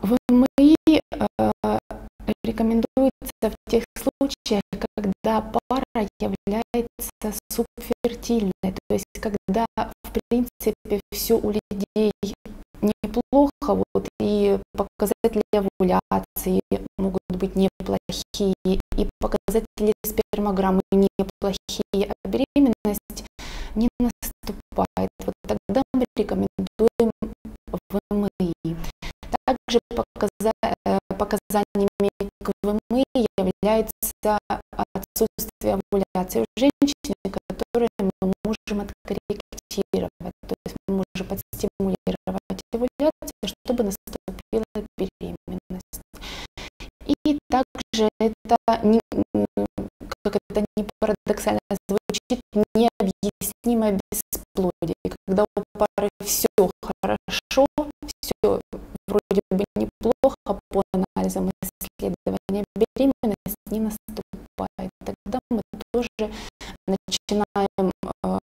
ВМИ э, рекомендуется в тех случаях, когда пара является субфертильной, то есть когда в принципе все у людей неплохо, вот, и показатели овуляции могут быть неплохие, и показатели спермограммы неплохие, а беременность не наступает. Вот тогда мы рекомендуем ВМИ. Также э, показаниями к ВМИ является отсутствие овуляции у женщины, которые мы можем откорректировать. То есть мы можем подстимулировать овуляцию, чтобы наступила беременность. И также это, как это не парадоксально звучит, необъяснимое бесплодие, когда у пары все хорошо, все вроде бы неплохо по анализам исследования, беременность не наступает. Тогда мы тоже начинаем э.